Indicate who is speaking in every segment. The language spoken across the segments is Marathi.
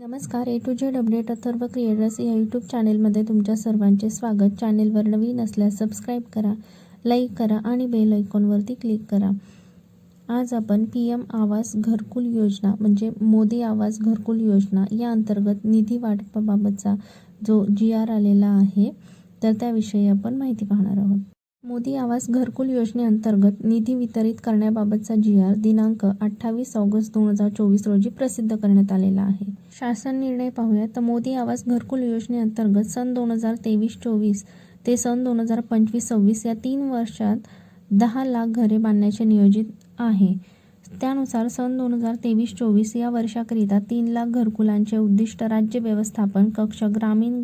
Speaker 1: नमस्कार A to Z update Atharva creators या यूट्यूब चॅनेलमध्ये तुमच्या सर्वांचे स्वागत. चॅनेलवर नवीन असल्यास सबस्क्राईब करा लाईक करा आणि बेल आयकॉनवरती क्लिक करा. आज आपण पी एम आवास घरकुल योजना म्हणजे मोदी आवास घरकुल योजना या अंतर्गत निधी वाटपाबाबतचा जो जी आर आलेला आहे तर त्याविषयी आपण माहिती पाहणार आहोत. मोदी आवास घरकुल योजनेअंतर्गत निधी वितरित करण्याबाबतचा जी आर दिनांक अठ्ठावीस ऑगस्ट दोन हजार चोवीस रोजी प्रसिद्ध करण्यात आलेला आहे. शासन निर्णय पाहूया. तर मोदी आवास घरकुल योजनेअंतर्गत सन दोन हजार तेवीस चोवीस ते सन दोन हजार पंचवीस सव्वीस या तीन वर्षात दहा लाख घरे बांधण्याचे नियोजित आहे. त्यानुसार सन दोन हजार तेवीस चोवीस या वर्षाकरिता तीन लाख घरकुलांचे उद्दिष्ट राज्य व्यवस्थापन कक्ष ग्रामीण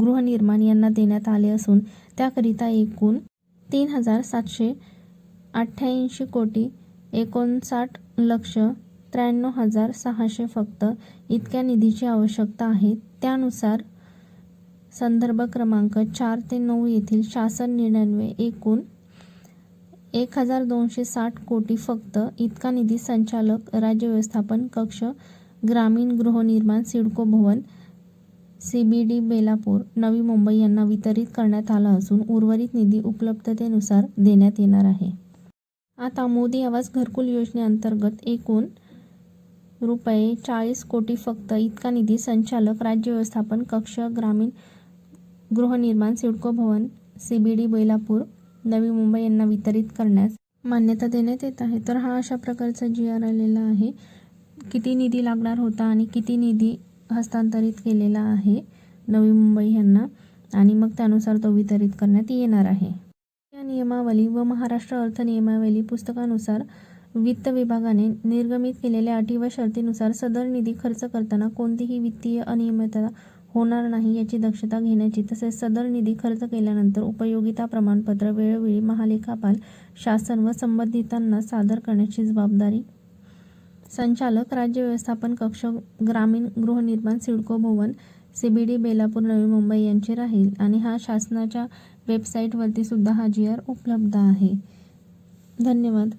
Speaker 1: गृहनिर्माण यांना देण्यात आले असून त्याकरिता एकूण तीन हजार सातशे अठ्ठ्याऐंशी कोटी एकोणसाठ लक्ष त्र्याण्णव हजार सहाशे फक्त इतक्या निधीची आवश्यकता आहे. त्यानुसार संदर्भ क्रमांक चार ते नऊ येथील शासन निर्णयान्वये एकूण एक हजार दोनशे साठ कोटी फक्त इतका निधी संचालक राज्य व्यवस्थापन कक्ष ग्रामीण गृहनिर्माण सिडको भवन C B D Belapur Navi Mumbai यांना वितरित करण्यात आला असून उर्वरित निधी उपलब्धतेनुसार देण्यात येणार आहे. आता मोदी आवास घरकुल योजनेअंतर्गत एकूण रुपये चाळीस कोटी फक्त इतका निधी संचालक राज्य व्यवस्थापन कक्ष ग्रामीण गृहनिर्माण सिडको भवन C B D Belapur Navi Mumbai यांना वितरित करण्यास मान्यता देण्यात येत आहे. तर हा अशा प्रकारचा जी आर आलेला आहे. किती निधी लागणार होता आणि किती निधी हस्तांतरित केलेला आहे. नवी मुंबई यांना आणि मग त्यानुसार तो वितरित करण्यात येणार आहे. या नियमावली व महाराष्ट्र अर्थ नियमावली पुस्तकानुसार वित्त विभागाने निर्गमित केलेल्या अटी व शर्तीनुसार सदर निधी खर्च करताना कोणतीही वित्तीय अनियमितता होणार नाही याची दक्षता घेण्याची तसेच सदर निधी खर्च केल्यानंतर उपयोगिता प्रमाणपत्र वेळोवेळी महालेखापाल शासन व संबंधितांना सादर करण्याची जबाबदारी संचालक राज्य व्यवस्थापन कक्ष ग्रामीण गृहनिर्माण सिडको भवन C B D Belapur Navi Mumbai यांचे राहील आणि हा शासनाच्या वेबसाईटवरती सुद्धा हा जी आर उपलब्ध आहे. धन्यवाद.